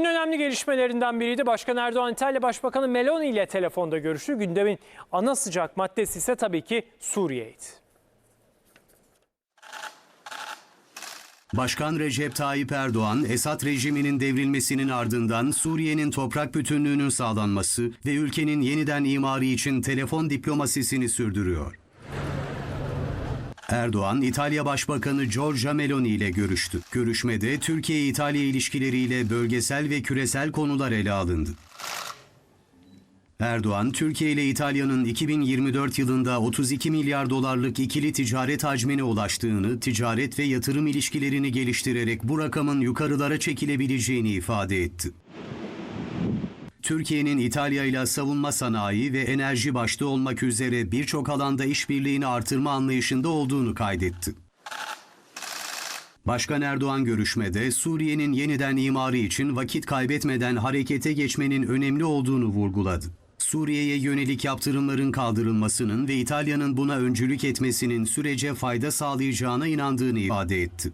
Günün önemli gelişmelerinden biriydi. Başkan Erdoğan İtalya Başbakanı Meloni ile telefonda görüştü. Gündemin ana sıcak maddesi ise tabii ki Suriye'ydi. Başkan Recep Tayyip Erdoğan, Esad rejiminin devrilmesinin ardından Suriye'nin toprak bütünlüğünün sağlanması ve ülkenin yeniden imarı için telefon diplomasisini sürdürüyor. Erdoğan, İtalya Başbakanı Giorgia Meloni ile görüştü. Görüşmede Türkiye-İtalya ilişkileriyle bölgesel ve küresel konular ele alındı. Erdoğan, Türkiye ile İtalya'nın 2024 yılında 32 milyar dolarlık ikili ticaret hacmine ulaştığını, ticaret ve yatırım ilişkilerini geliştirerek bu rakamın yukarılara çekilebileceğini ifade etti. Türkiye'nin İtalya ile savunma sanayi ve enerji başta olmak üzere birçok alanda işbirliğini artırma anlayışında olduğunu kaydetti. Başkan Erdoğan görüşmede Suriye'nin yeniden imarı için vakit kaybetmeden harekete geçmenin önemli olduğunu vurguladı. Suriye'ye yönelik yaptırımların kaldırılmasının ve İtalya'nın buna öncülük etmesinin sürece fayda sağlayacağına inandığını ifade etti.